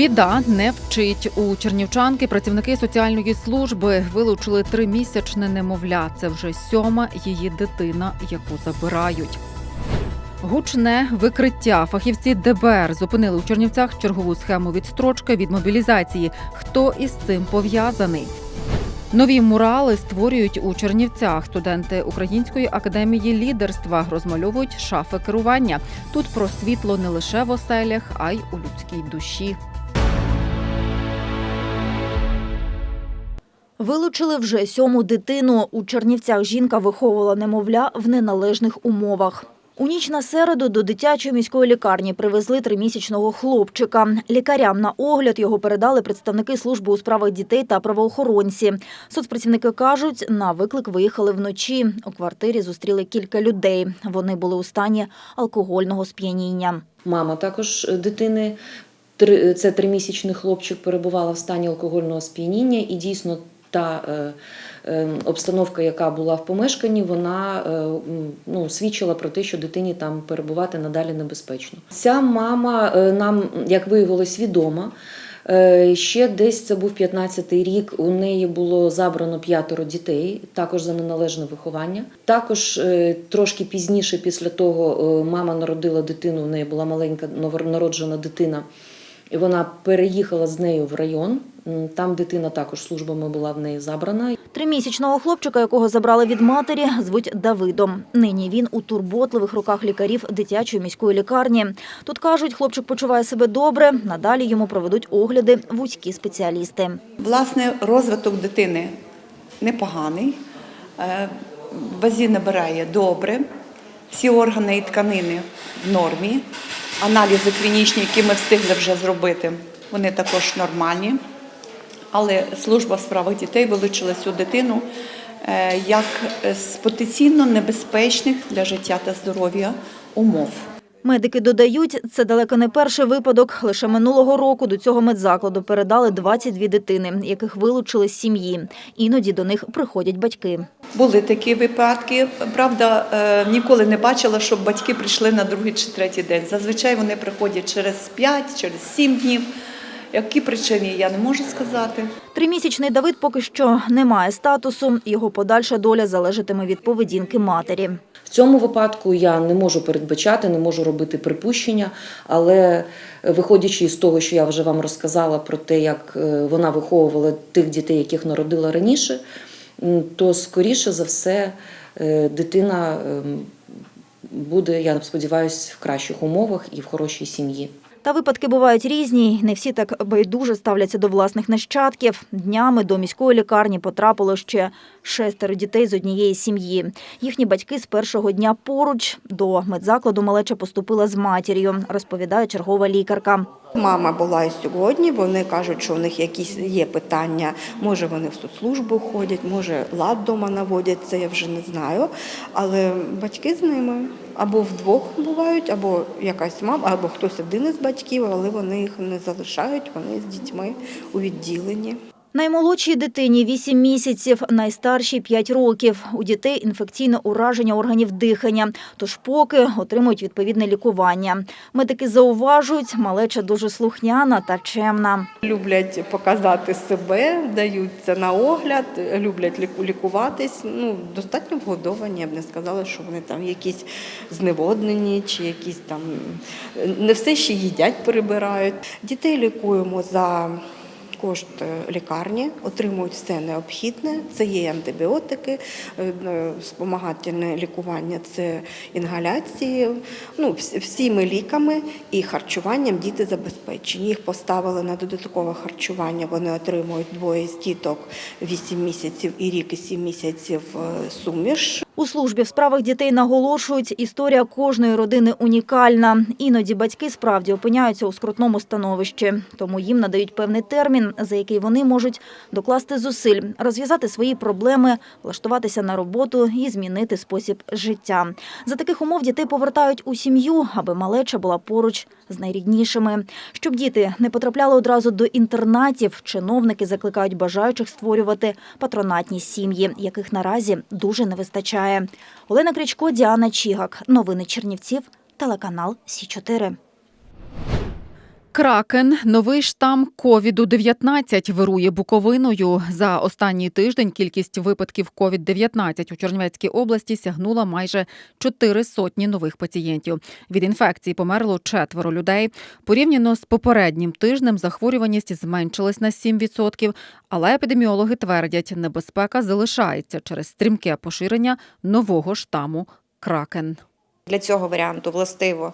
Біда не вчить у чернівчанки. Працівники соціальної служби вилучили тримісячне немовля. Це вже сьома її дитина, яку забирають. Гучне викриття. Фахівці ДБР зупинили у Чернівцях чергову схему відстрочки від мобілізації. Хто із цим пов'язаний? Нові мурали створюють у Чернівцях. Студенти Української академії лідерства розмальовують шафи керування. Тут про світло не лише в оселях, а й у людській душі. Вилучили вже сьому дитину. У Чернівцях жінка виховувала немовля в неналежних умовах. У ніч на середу до дитячої міської лікарні привезли тримісячного хлопчика. Лікарям на огляд його передали представники служби у справах дітей та правоохоронці. Соцпрацівники кажуть, на виклик виїхали вночі. У квартирі зустріли кілька людей. Вони були у стані алкогольного сп'яніння. Мама також е, дитини, це тримісячний хлопчик, перебувала в стані алкогольного сп'яніння, і дійсно та е, е, обстановка, яка була в помешканні, вона е, ну, свідчила про те, що дитині там перебувати надалі небезпечно. Ця мама нам, як виявилось, відома. Ще десь це був 15-й рік. У неї було забрано п'ятеро дітей, також за неналежне виховання. Також трошки пізніше, після того, мама народила дитину. У неї була маленька новонароджена дитина. І вона переїхала з нею в район. Там дитина також службами була в неї забрана. Тримісячного хлопчика, якого забрали від матері, звуть Давидом. Нині він у турботливих руках лікарів дитячої міської лікарні. Тут кажуть, хлопчик почуває себе добре. Надалі йому проведуть огляди вузькі спеціалісти. Власне, розвиток дитини непоганий, е, вазі набирає добре, всі органи і тканини в нормі. Аналізи клінічні, які ми встигли вже зробити, вони також нормальні. Але служба в дітей вилучила цю дитину е, як з потенційно небезпечних для життя та здоров'я умов. Медики додають, це далеко не перший випадок. Лише минулого року до цього медзакладу передали 22 дитини, яких вилучили з сім'ї. Іноді до них приходять батьки. Були такі випадки. Правда, е, ніколи не бачила, щоб батьки прийшли на другий чи третій день. Зазвичай вони приходять через 5, через 7 днів. Які причини, я не можу сказати. Тримісячний Давид поки що не має статусу. Його подальша доля залежатиме від поведінки матері. В цьому випадку я не можу передбачати, не можу робити припущення, але е, виходячи із того, що я вже вам розказала про те, як е, вона виховувала тих дітей, яких народила раніше, то скоріше за все е, дитина ем, буде, я сподіваюся, в кращих умовах і в хорошій сім'ї. Та випадки бувають різні. Не всі так байдуже ставляться до власних нащадків. Днями до міської лікарні потрапило ще шестеро дітей з однієї сім'ї. Їхні батьки з першого дня поруч до медзакладу малеча поступила з матір'ю, розповідає чергова лікарка. Мама була і сьогодні. Вони кажуть, що в них якісь є питання. Може, вони в соцслужбу ходять, може лад вдома наводять. Це я вже не знаю. Але батьки з ними або вдвох бувають, або якась мама, або хтось один із батьків, але вони їх не залишають. Вони з дітьми у відділенні. Наймолодшій дитині 8 місяців, найстаршій 5 років. У дітей інфекційне ураження органів дихання, тож поки отримують відповідне лікування. Медики зауважують, малеча дуже слухняна та чемна. Люблять показати себе, дають це на огляд, люблять ліку- лікуватись. Ну, достатньо вгодовані. Я б не сказала, що вони там якісь зневоднені чи якісь там не все ще їдять, перебирають. Дітей лікуємо за кошт е, лікарні, отримують все необхідне. Це є антибіотики, е, е, спомагательне лікування, це інгаляції. Ну, всіми ліками і харчуванням діти забезпечені. Їх поставили на додаткове харчування. Вони отримують двоє з діток 8 місяців і рік і 7 місяців суміш. У службі в справах дітей наголошують, історія кожної родини унікальна. Іноді батьки справді опиняються у скрутному становищі, тому їм надають певний термін, за який вони можуть докласти зусиль, розв'язати свої проблеми, влаштуватися на роботу і змінити спосіб життя. За таких умов дітей повертають у сім'ю, аби малеча була поруч з найріднішими. Щоб діти не потрапляли одразу до інтернатів, чиновники закликають бажаючих створювати патронатні сім'ї, яких наразі дуже не вистачає. Олена Крячко, Діана Чігак. Новини Чернівців, телеканал Сі 4 Кракен, новий штам ковіду-19 вирує Буковиною. За останній тиждень кількість випадків ковід-19 у Чернівецькій області сягнула майже чотири сотні нових пацієнтів. Від інфекції померло четверо людей. Порівняно з попереднім тижнем захворюваність зменшилась на 7%, але епідеміологи твердять, небезпека залишається через стрімке поширення нового штаму Кракен. Для цього варіанту властиво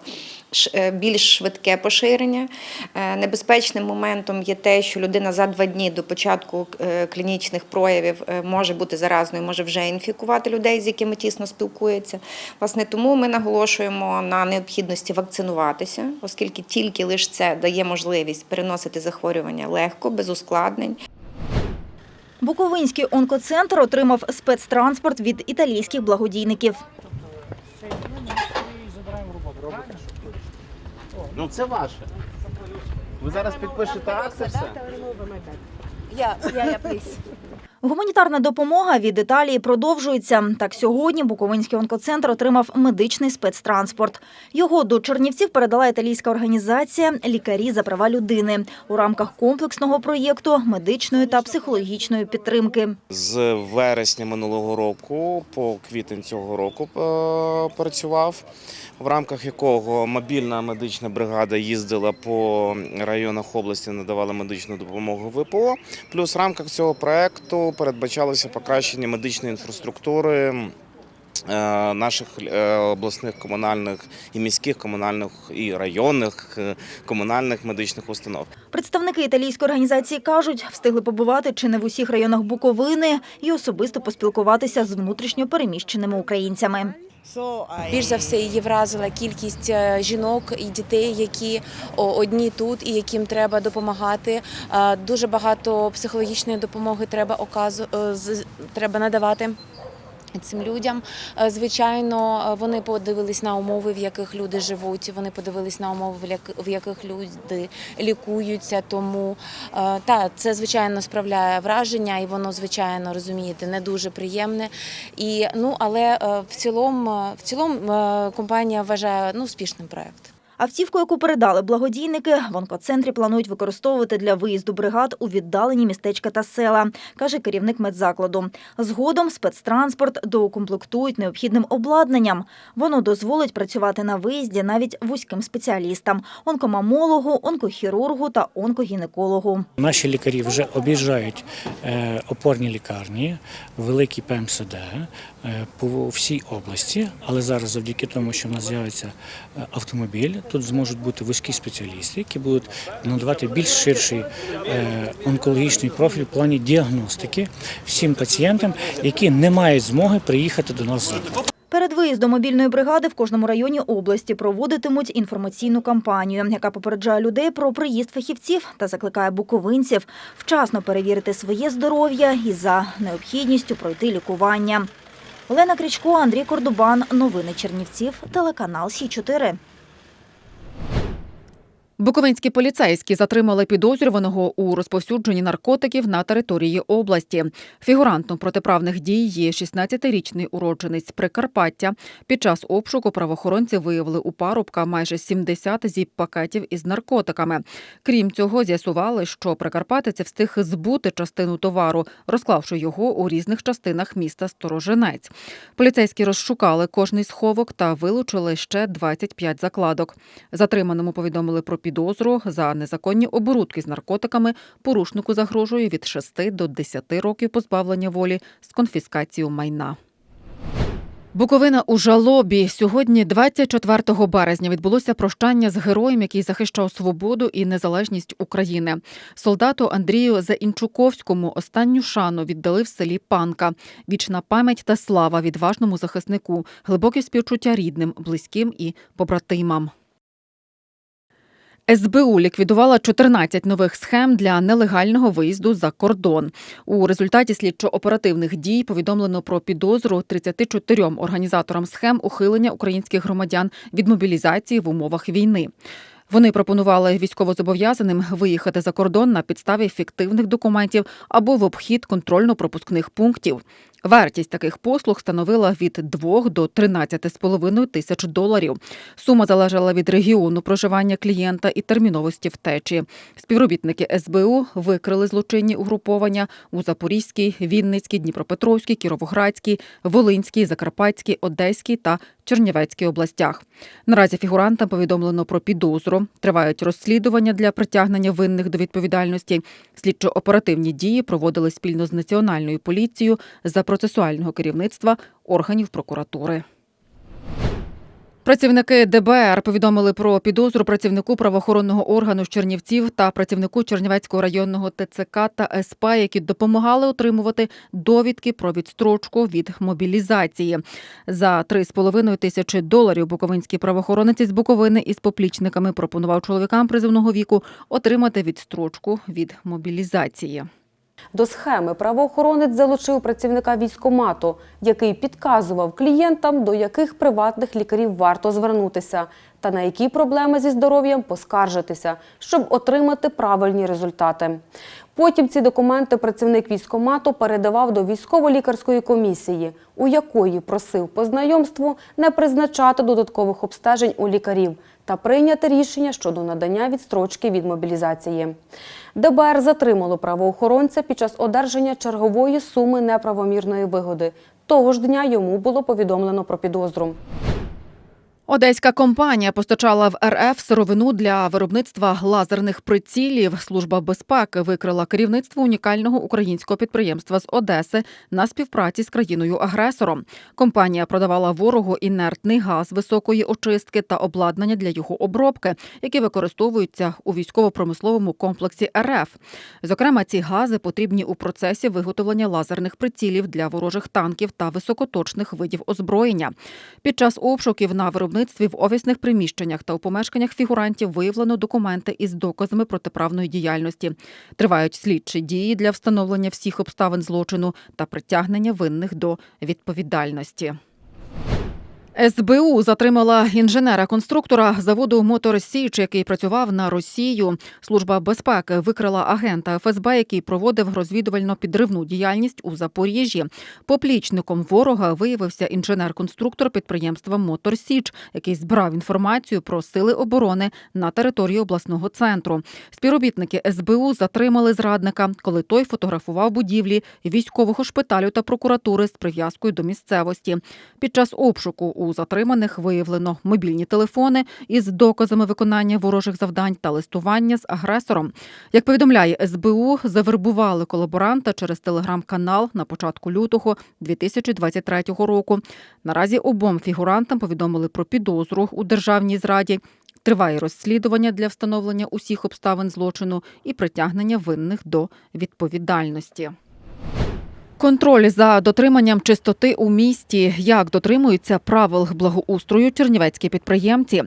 е, більш швидке поширення. Е, Небезпечним моментом є те, що людина за два дні до початку е, клінічних проявів може бути заразною, може вже інфікувати людей, з якими тісно спілкується. Власне, тому ми наголошуємо на необхідності вакцинуватися, оскільки тільки лише це дає можливість переносити захворювання легко, без ускладнень. Буковинський онкоцентр отримав спецтранспорт від італійських благодійників. Ну це ваше. Ви зараз підпишете акт і все? Гуманітарна допомога від Італії продовжується. Так сьогодні Буковинський онкоцентр отримав медичний спецтранспорт. Його до Чернівців передала італійська організація Лікарі за права людини у рамках комплексного проєкту медичної та психологічної підтримки. З вересня минулого року по квітень цього року е, працював, в рамках якого мобільна медична бригада їздила по районах області, надавала медичну допомогу ВПО. Плюс в рамках цього проекту передбачалося покращення медичної інфраструктури. Е, Наших е, обласних комунальних і міських комунальних і районних е, комунальних медичних установ. Представники італійської організації кажуть, встигли побувати чи не в усіх районах Буковини і особисто поспілкуватися з внутрішньо переміщеними українцями. Більш за все її вразила кількість жінок і дітей, які одні тут і яким треба допомагати. Дуже багато психологічної допомоги треба оказу з- треба надавати. Цим людям, Е, звичайно, е, вони подивились на умови, в яких люди живуть. Вони подивились на умови, в яких люди лікуються. Тому е, та це звичайно справляє враження, і воно звичайно розумієте не дуже приємне. І ну але в цілому, в цілому компанія вважає ну успішним проект. Автівку, яку передали благодійники, в онкоцентрі планують використовувати для виїзду бригад у віддалені містечка та села, каже керівник медзакладу. Згодом спецтранспорт доукомплектують необхідним обладнанням. Воно дозволить працювати на виїзді навіть вузьким спеціалістам – онкомамологу, онкохірургу та онкогінекологу. Наші лікарі вже об'їжджають е, опорні лікарні, великі ПМСД е, по всій області, але зараз завдяки тому, що в нас з'явиться е, автомобіль, тут зможуть бути вузькі спеціалісти, які будуть надавати більш ширший е, онкологічний профіль в плані діагностики всім пацієнтам, які не мають змоги приїхати до нас в. Перед виїздом мобільної бригади в кожному районі області проводитимуть інформаційну кампанію, яка попереджає людей про приїзд фахівців та закликає буковинців вчасно перевірити своє здоров'я і за необхідністю пройти лікування. Олена Крічко, Андрій Кордубан. Новини Чернівців. Телеканал Сі 4 Буковинські поліцейські затримали підозрюваного у розповсюдженні наркотиків на території області. Фігурантом протиправних дій є 16-річний уродженець Прикарпаття. Під час обшуку правоохоронці виявили у парубка майже 70 зіп-пакетів із наркотиками. Крім цього, з'ясували, що прикарпатець встиг збути частину товару, розклавши його у різних частинах міста Сторожинець. Поліцейські розшукали кожний сховок та вилучили ще 25 закладок. Затриманому повідомили про підозру за незаконні оборудки з наркотиками. Порушнику загрожує від 6 до 10 років позбавлення волі з конфіскацією майна. Буковина у жалобі. Сьогодні, 24 березня, відбулося прощання з героєм, який захищав свободу і незалежність України. Солдату Андрію Заінчуковському останню шану віддали в селі Панка. Вічна пам'ять та слава відважному захиснику, глибоке співчуття рідним, близьким і побратимам. СБУ ліквідувала 14 нових схем для нелегального виїзду за кордон. У результаті слідчо-оперативних дій повідомлено про підозру 34 організаторам схем ухилення українських громадян від мобілізації в умовах війни. Вони пропонували військовозобов'язаним виїхати за кордон на підставі фіктивних документів або в обхід контрольно-пропускних пунктів. Вартість таких послуг становила від 2 до 13,5 тисяч доларів. Сума залежала від регіону проживання клієнта і терміновості втечі. Співробітники СБУ викрили злочинні угруповання у Запорізькій, Вінницькій, Дніпропетровській, Кіровоградській, Волинській, Закарпатській, Одеській та Чернівецькій областях. Наразі фігурантам повідомлено про підозру. Тривають розслідування для притягнення винних до відповідальності. Слідчо-оперативні дії проводили спільно з національною поліцією за процесуального керівництва органів прокуратури. Працівники ДБР повідомили про підозру працівнику правоохоронного органу з Чернівців та працівнику Чернівецького районного ТЦК та СП, які допомагали отримувати довідки про відстрочку від мобілізації. За 3,5 тисячі доларів буковинський правоохоронець із Буковини із поплічниками пропонував чоловікам призовного віку отримати відстрочку від мобілізації. До схеми правоохоронець залучив працівника військомату, який підказував клієнтам, до яких приватних лікарів варто звернутися та на які проблеми зі здоров'ям поскаржитися, щоб отримати правильні результати. Потім ці документи працівник військомату передавав до військово-лікарської комісії, у якої просив по знайомству не призначати додаткових обстежень у лікарів та прийняти рішення щодо надання відстрочки від мобілізації. ДБР затримало правоохоронця під час одержання чергової суми неправомірної вигоди. Того ж дня йому було повідомлено про підозру. Одеська компанія постачала в РФ сировину для виробництва лазерних прицілів. Служба безпеки викрила керівництво унікального українського підприємства з Одеси на співпраці з країною-агресором. Компанія продавала ворогу інертний газ високої очистки та обладнання для його обробки, які використовуються у військово-промисловому комплексі РФ. Зокрема, ці гази потрібні у процесі виготовлення лазерних прицілів для ворожих танків та високоточних видів озброєння. Під час обшуків на виробництві в офісних приміщеннях та у помешканнях фігурантів виявлено документи із доказами протиправної діяльності. Тривають слідчі дії для встановлення всіх обставин злочину та притягнення винних до відповідальності. СБУ затримала інженера-конструктора заводу Мотор Січ, який працював на Росію. Служба безпеки викрила агента ФСБ, який проводив розвідувально-підривну діяльність у Запоріжжі. Поплічником ворога виявився інженер-конструктор підприємства Мотор Січ, який збирав інформацію про сили оборони на території обласного центру. Співробітники СБУ затримали зрадника, коли той фотографував будівлі військового шпиталю та прокуратури з прив'язкою до місцевості. Під час обшуку у затриманих виявлено мобільні телефони із доказами виконання ворожих завдань та листування з агресором. Як повідомляє СБУ, завербували колаборанта через телеграм-канал на початку лютого 2023 року. Наразі обом фігурантам повідомили про підозру у державній зраді. Триває розслідування для встановлення усіх обставин злочину і притягнення винних до відповідальності. Контроль за дотриманням чистоти у місті, як дотримуються правил благоустрою чернівецькі підприємці.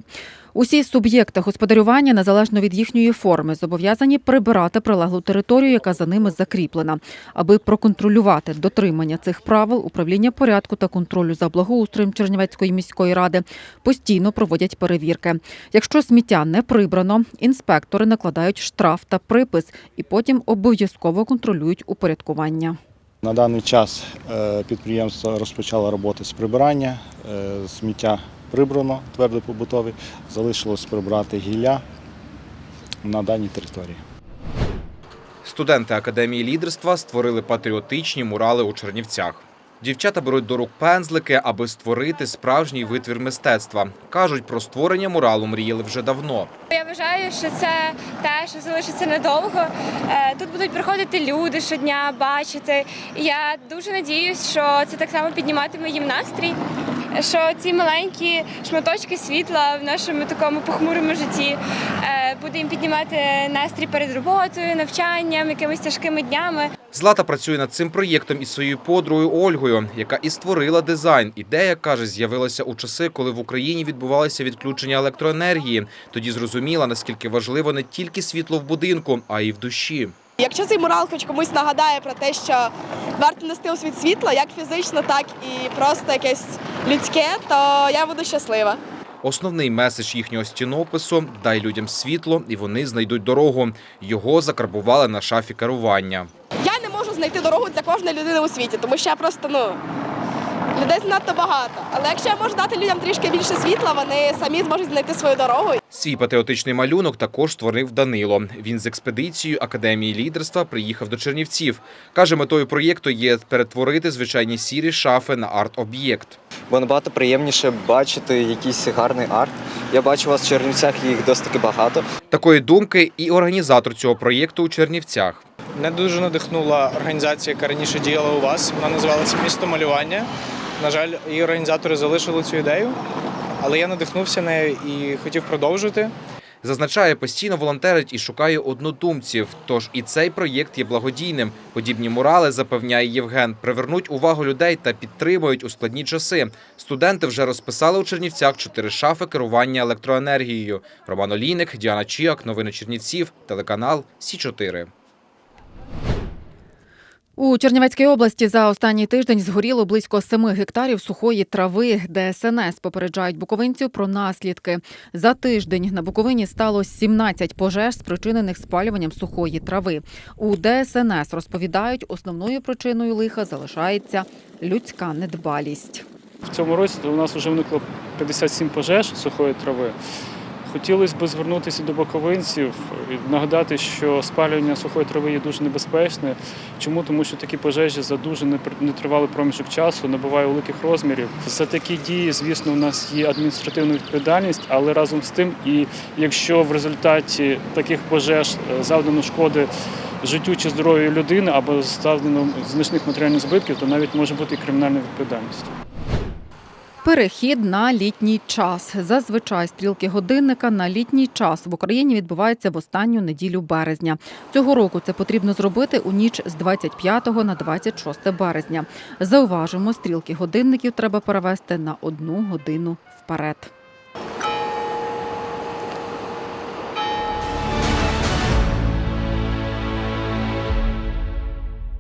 Усі суб'єкти господарювання, незалежно від їхньої форми, зобов'язані прибирати прилеглу територію, яка за ними закріплена. Аби проконтролювати дотримання цих правил, управління порядку та контролю за благоустроєм Чернівецької міської ради постійно проводять перевірки. Якщо сміття не прибрано, інспектори накладають штраф та припис і потім обов'язково контролюють упорядкування. На даний час е, підприємство розпочало роботи з прибирання, е, сміття прибрано твердо побутове. залишилось прибрати гілля на даній території. Студенти Академії лідерства створили патріотичні мурали у Чернівцях. Дівчата беруть до рук пензлики, аби створити справжній витвір мистецтва. Кажуть, про створення муралу мріяли вже давно. Я вважаю, що це те, що залишиться надовго. Е, Тут будуть приходити люди щодня, бачити. Я дуже надіюсь, що це так само підніматиме їм настрій. Що ці маленькі шматочки світла в нашому такому похмурому житті е, буде піднімати настрій перед роботою, навчанням, якимись тяжкими днями. Злата працює над цим проєктом із своєю подругою Ольгою, яка і створила дизайн. Ідея каже, з'явилася у часи, коли в Україні відбувалися відключення електроенергії. Тоді зрозуміла, наскільки важливо не тільки світло в будинку, а й в душі. Якщо цей мурал хоч комусь нагадає про те, що варто нести у світ світла, як фізично, так і просто якесь людське, то я буду щаслива. Основний меседж їхнього стінопису дай людям світло, і вони знайдуть дорогу. Його закарбували на шафі керування. Я не можу знайти дорогу для кожної людини у світі, тому що я просто ну. Людей занадто багато. Але якщо я можу дати людям трішки більше світла, вони самі зможуть знайти свою дорогу. Свій патріотичний малюнок також створив Данило. Він з експедицією Академії лідерства приїхав до Чернівців. Каже, метою проєкту є перетворити звичайні сірі шафи на арт-об'єкт. бо набагато приємніше бачити якийсь гарний арт. Я бачу вас в Чернівцях їх досить багато. Такої думки і організатор цього проєкту у Чернівцях. Мене дуже надихнула організація, яка раніше діяла у вас. Вона називалася Місто малювання. На жаль, її організатори залишили цю ідею, але я надихнувся нею і хотів продовжити. Зазначає, постійно волонтерить і шукає однодумців. Тож і цей проєкт є благодійним. Подібні мурали, запевняє Євген, привернуть увагу людей та підтримують у складні часи. Студенти вже розписали у Чернівцях чотири шафи керування електроенергією. Роман Олійник, Діана Чіак, новини Чернівців, телеканал Сі 4 У Чернівецькій області за останній тиждень згоріло близько 7 гектарів сухої трави. ДСНС попереджають буковинців про наслідки. За тиждень на Буковині стало 17 пожеж, спричинених спалюванням сухої трави. У ДСНС розповідають, основною причиною лиха залишається людська недбалість. В цьому році у нас вже виникло 57 пожеж сухої трави. Хотілося б звернутися до боковинців і нагадати, що спалювання сухої трави є дуже небезпечне. Чому? Тому що такі пожежі за дуже нетривалий проміжок часу набувають великих розмірів. За такі дії, звісно, у нас є адміністративна відповідальність, але разом з тим, і якщо в результаті таких пожеж е, завдано шкоди життю чи здоров'ю людини або завдано значних матеріальних збитків, то навіть може бути і кримінальна відповідальність. Перехід на літній час. Зазвичай стрілки годинника на літній час в Україні відбувається в останню неділю березня. Цього року це потрібно зробити у ніч з 25 на 26 березня. Зауважимо, стрілки годинників треба перевести на одну годину вперед.